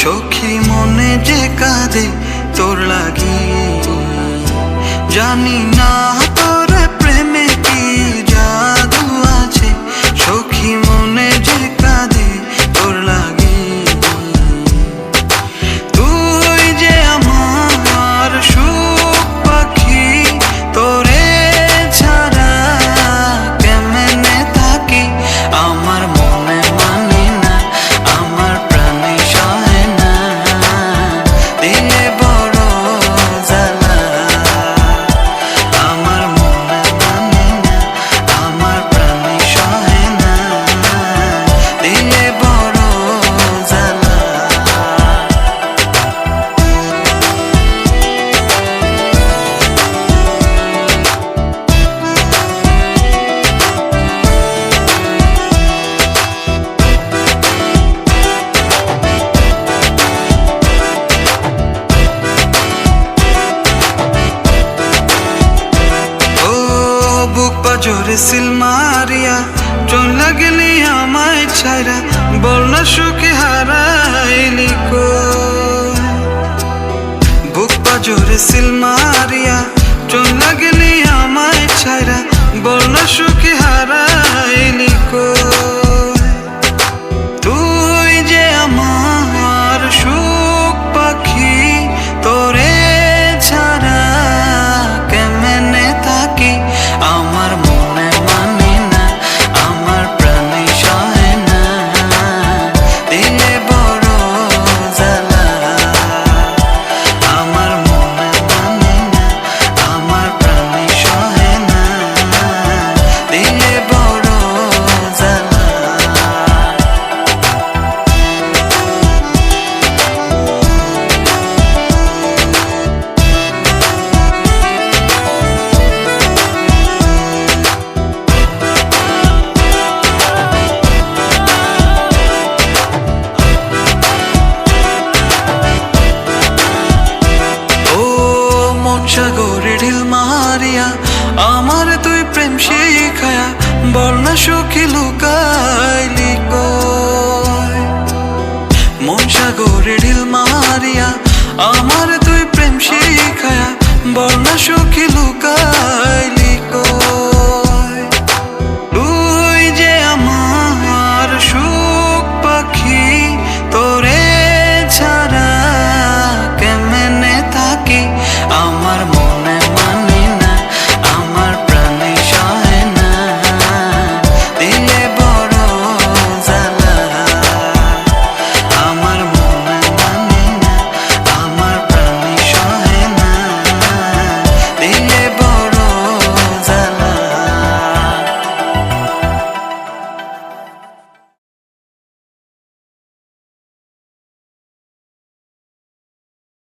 সখী মনে যে কাঁদে তোর লাগি জানি না তোর প্রেমে পাজরে সিল মারিয়া চল লাগলি আমায় বল না সুখে হারাইলি কো। বুক পাজরে সিল মারিয়া চল লাগলি আমায় বল না সুখে শিখায়া বল না সখী লুকাইলি কই? মন সাগরে ঢিল মারিয়া, আমার তুই প্রেম শিখায়া বল না